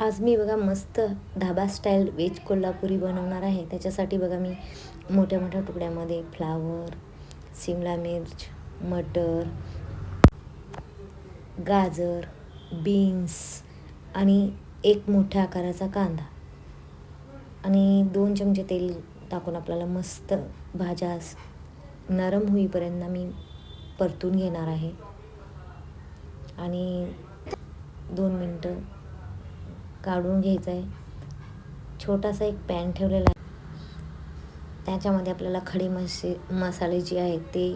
आज मी बघा मस्त धाबा स्टाईल व्हेज कोल्हापुरी बनवणार आहे. त्याच्यासाठी बघा मी मोठ्या मोठ्या तुकड्यामध्ये फ्लावर शिमला मिर्च मटर गाजर बीन्स आणि एक मोठ्या आकाराचा कांदा आणि दोन चमचे तेल टाकून आपल्याला मस्त भाज्या नरम होईपर्यंत मी परतून घेणार आहे. आणि दोन मिनटं काढून घ्यायचं आहे छोटासा एक पॅन ठेवलेला आहे. त्याच्यामध्ये आपल्याला खडे मसे मसाले जे आहेत ते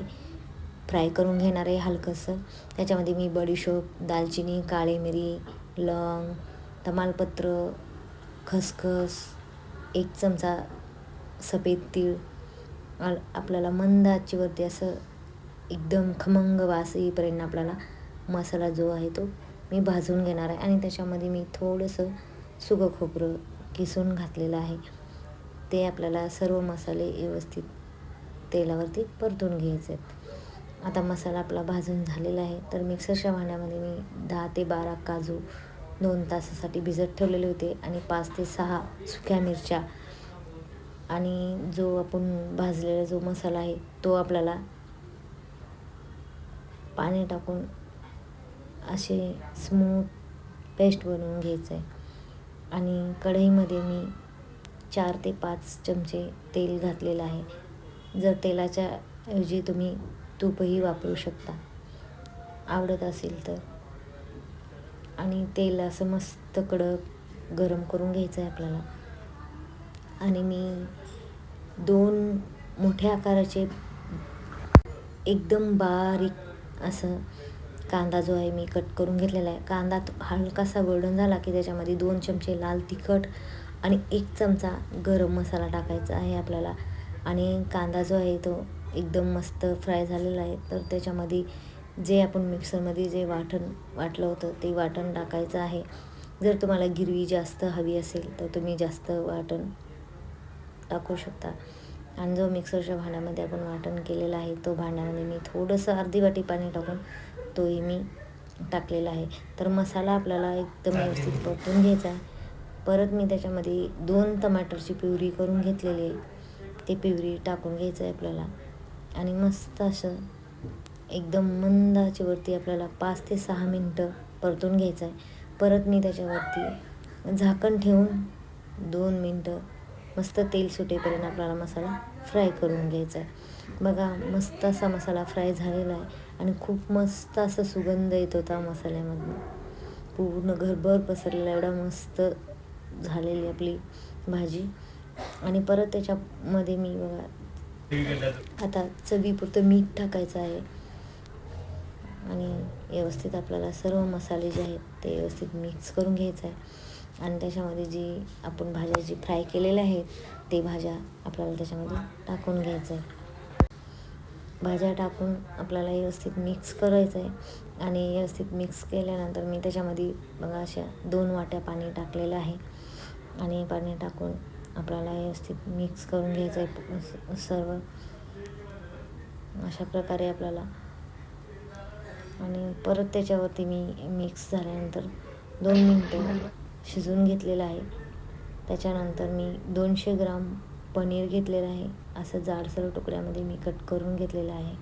फ्राय करून घेणार आहे हलकंसं. त्याच्यामध्ये मी बडीशोप दालचिनी काळी मिरी लवंग तमालपत्र खसखस एक चमचा सफेद तीळ आपल्याला मंद आचेवरती असं एकदम खमंग वास येईपर्यंत आपल्याला मसाला जो आहे तो मी भाजून घेणार आहे आणि त्याच्यामध्ये मी थोडंसं सुकं खोबरं किसून घातलेलं आहे. ते आपल्याला सर्व मसाले व्यवस्थित तेलावरती परतून घ्यायचे आहेत. आता मसाला आपला भाजून झालेला आहे. तर मिक्सरच्या भांड्यामध्ये मी दहा ते बारा काजू दोन तासासाठी भिजत ठेवलेले होते आणि पाच ते सहा सुक्या मिरच्या आणि जो आपण भाजलेला जो मसाला आहे तो आपल्याला पाणी टाकून असे स्मूथ पेस्ट बनवून घ्यायचं आहे आणि कढईमध्ये मी चार ते पाच चमचे तेल घातलेलं आहे. जर तेलाच्या ऐवजी तुम्ही तूपही वापरू शकता. आवडत असेल तर. आणि तेल असं मस्त कडक गरम करून घ्यायचं आहे आपल्याला. आणि मी दोन मोठ्या आकाराचे एकदम बारीक असं कांदा जो आहे मी कट करून घेतलेला आहे. कांदा हलकासा गोल्डन झाला की त्याच्यामध्ये दोन चमचे लाल तिखट आणि एक चमचा गरम मसाला टाकायचा आहे आपल्याला. आणि कांदा जो आहे तो एकदम मस्त फ्राय झालेला आहे. तर त्याच्यामध्ये जे आपण मिक्सरमध्ये जे वाटण वाटलं होतं ते वाटण टाकायचं आहे. जर तुम्हाला गिरवी जास्त हवी असेल तर तुम्ही जास्त वाटण टाकू शकता. आणि जो मिक्सरच्या भांड्यामध्ये आपण वाटण केलेला आहे तो भांड्यामध्ये मी थोडंसं अर्धी वाटी पाणी टाकून तोही मी टाकलेला आहे. तर मसाला आपल्याला एकदम व्यवस्थित परतून घ्यायचा आहे. परत मी त्याच्यामध्ये दोन टमाटरची प्युरी करून घेतलेली आहे. ते प्युरी टाकून घ्यायचं आहे आपल्याला. आणि मस्त असं एकदम मंदाच्यावरती आपल्याला पाच ते सहा मिनटं परतून घ्यायचं आहे. परत मी त्याच्यावरती झाकण ठेवून दोन मिनटं मस्त तेल सुटेपर्यंत आपल्याला मसाला फ्राय करून घ्यायचा आहे. बघा मस्त असा मसाला फ्राय झालेला आहे आणि खूप मस्त असं सुगंध येत होता मसाल्यामधून. पूर्ण घरभर पसरलेला एवढा मस्त झालेली आपली भाजी. आणि परत त्याच्यामध्ये मी बघा आता चवीपुरतं मीठ टाकायचं आहे. आणि व्यवस्थित आपल्याला सर्व मसाले जे आहेत ते व्यवस्थित मिक्स करून घ्यायचं आहे. आणि त्याच्यामध्ये जी आपण भाज्या जी फ्राय केलेल्या आहेत ते भाज्या आपल्याला त्याच्यामध्ये टाकून घ्यायचं आहे भाज्या टाकून आपल्याला व्यवस्थित मिक्स करायचं आहे आणि व्यवस्थित मिक्स केल्यानंतर मी त्याच्यामध्ये बघा अशा दोन वाट्या पाणी टाकलेलं आहे. आणि पाणी टाकून आपल्याला व्यवस्थित मिक्स करून घ्यायचं आहे सर्व. अशा प्रकारे आपल्याला. आणि परत त्याच्यावरती मी मिक्स झाल्यानंतर दोन मिनटं शिजवून घेतलेलं आहे. त्याच्यानंतर मी दोनशे ग्राम पनीर घेतलेलं आहे. असं जाडसर तुकड्यामध्ये मी कट करून घेतलेलं आहे.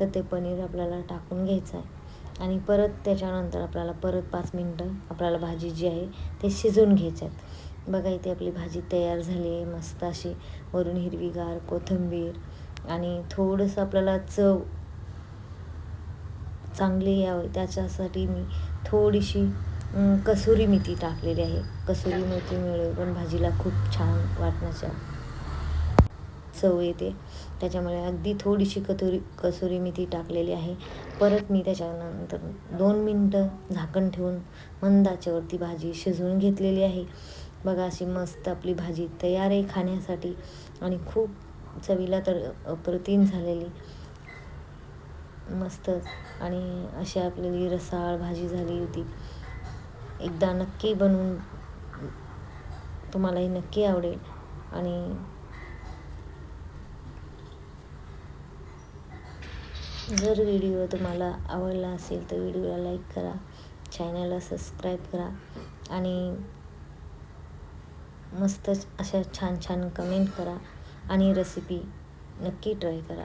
तर ते पनीर आपल्याला टाकून घ्यायचं आहे. आणि परत त्याच्यानंतर आपल्याला परत पाच मिनटं आपल्याला भाजी जी आहे ते शिजवून घ्यायचं आहे बघा इथे आपली भाजी तयार झाली आहे. मस्त अशी वरून हिरवीगार कोथिंबीर आणि थोडंसं आपल्याला चव चांगली यावं. त्याच्यासाठी मी थोडीशी कसुरी मेथी टाकलेली आहे. कसुरी मेथीमुळे पण भाजीला खूप छान वाटण्याच्या चव येते. त्याच्यामुळे अगदी थोडीशी कतुरी कसुरी मेथी टाकलेली आहे. परत मी त्याच्यानंतर दोन मिनटं झाकण ठेवून मंदाच्यावरती भाजी शिजवून घेतलेली आहे. बघा अशी मस्त आपली भाजी तयार आहे खाण्यासाठी आणि खूप चवीला तर अप्रतिम झालेली. मस्तच आणि अशी आपलेली रसाळ भाजी झाली होती. एकदा नक्की बनवून तुम्हालाही नक्की आवडेल. आणि जर व्हिडिओ तुम्हाला आवडला असेल तर व्हिडिओला लाईक करा चॅनलला सबस्क्राईब करा आणि मस्त अशा छान छान कमेंट करा आणि रेसिपी नक्की ट्राय करा.